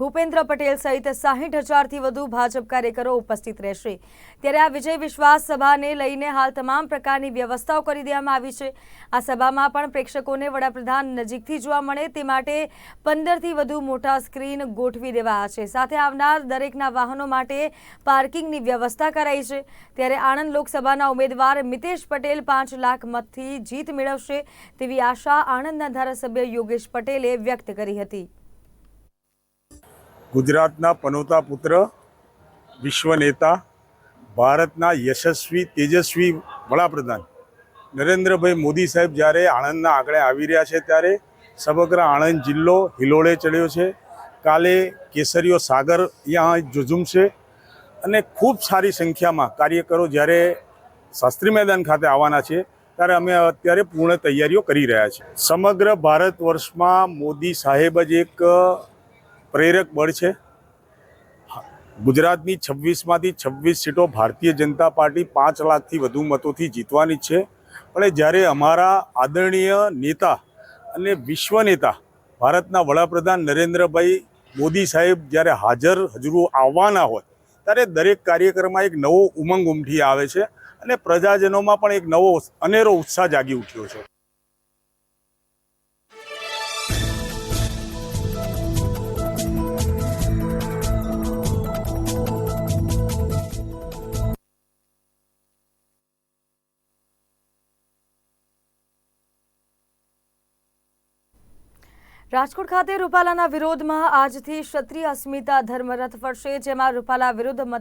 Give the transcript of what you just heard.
ભૂપેન્દ્ર પટેલ સહિત સાહીઠ હજારથી વધુ ભાજપ કાર્યકરો ઉપસ્થિત રહેશે. ત્યારે આ વિજય વિશ્વાસ સભાને લઈને હાલ તમામ પ્રકારની વ્યવસ્થાઓ કરી દેવામાં આવી છે. આ સભામાં પણ પ્રેક્ષકોને વડાપ્રધાન નજીકથી જોવા મળે તે માટે પંદરથી વધુ મોટા સ્ક્રીન ગોઠવી દેવાયા છે. સાથે આવનાર દરેકના વાહનો માટે પાર્કિંગની વ્યવસ્થા કરાઈ છે. ત્યારે આણંદ લોકસભાના ઉમેદવાર મિતેશ પટેલ પાંચ લાખ મતથી જીત મેળવશે તેવી આશા આણંદના ધારાસભ્ય યોગેશ પટેલે વ્યક્ત કરી હતી. ગુજરાતના પનોતા પુત્ર, વિશ્વ નેતા, ભારતના યશસ્વી, તેજસ્વી વડાપ્રધાન નરેન્દ્રભાઈ મોદી સાહેબ જ્યારે આણંદના આંકડે આવી રહ્યા છે ત્યારે સમગ્ર આણંદ જિલ્લો હિલોળે ચડ્યો છે. કાલે કેસરીઓ સાગર અહીંયા ઝઝુમશે અને ખૂબ સારી સંખ્યામાં કાર્યકરો જ્યારે શાસ્ત્રી મેદાન ખાતે આવવાના છે ત્યારે અમે અત્યારે પૂર્ણ તૈયારીઓ કરી રહ્યા છીએ. સમગ્ર ભારત વર્ષમાં મોદી સાહેબ જ એક પ્રેરક બળ છે. ગુજરાતની છવ્વીસમાંથી છવ્વીસ સીટો ભારતીય જનતા પાર્ટી પાંચ લાખથી વધુ મતોથી જીતવાની છે. પણ જ્યારે અમારા આદરણીય નેતા અને વિશ્વ નેતા ભારતના વડાપ્રધાન નરેન્દ્રભાઈ મોદી સાહેબ જ્યારે હાજર હજuru આવવાના હોય, ત્યારે દરેક કાર્યક્રમમાં એક નવો ઉમંગ ઉમટી આવે છે અને પ્રજાજનોમાં પણ એક નવો અનેરો ઉત્સાહ જાગી ઉઠ્યો છે. રાજકોટ ખાતે રૂપાલાના વિરોધમાં આજથી ક્ષત્રિય અસ્મિતા ધર્મરથ ફરશે જેમાં રૂપાલા વિરુદ્ધ